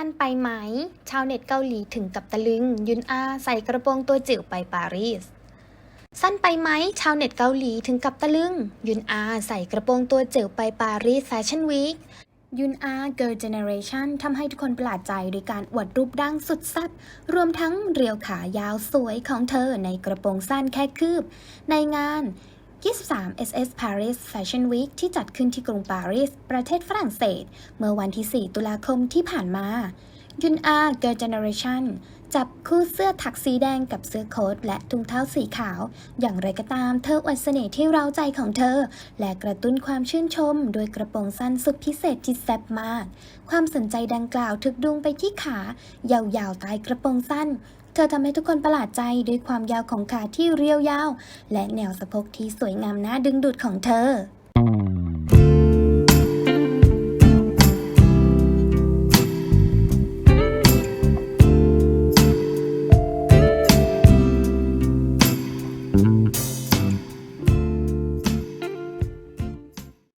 สั้นไปไหม ชาวเน็ตเกาหลีถึงกับตะลึง ยุนอาใส่กระโปรงตัวจิ๋วไปปารีส สั้นไปไหม ชาวเน็ตเกาหลีถึงกับตะลึง ยุนอาใส่กระโปรงตัวจิ๋วไปปารีสแฟชั่นวีคยุนอา Girl Generation ทำให้ทุกคนประหลาดใจด้วยการอวดรูปร่างสุดแซ่บรวมทั้งเรียวขายาวสวยของเธอในกระโปรงสั้นแค่คืบ ในงาน 23 SS Paris Fashion Week ที่จัดขึ้นที่กรุงปารีส ประเทศฝรั่งเศส เมื่อวันที่ 4 ตุลาคมที่ผ่านมา ยุนอา Girl Generation จับคู่เสื้อถักสีแดงกับเสื้อโค้ทและถุงเท้าสีขาว อย่างไรก็ตามเธออวดเสน่ห์ที่เร้าใจของเธอ และกระตุ้นความชื่นชม โดยกระโปรงสั้นสุดพิเศษที่แซ่บมาก ความสนใจดังกล่าวถึกดุงไปที่ขายาวๆใต้กระโปรงสั้น เธอทำให้ทุกคนประหลาดใจด้วยความยาวของขาที่เรียวยาว และแนวสะโพกที่สวยงามน่าดึงดูดของเธอ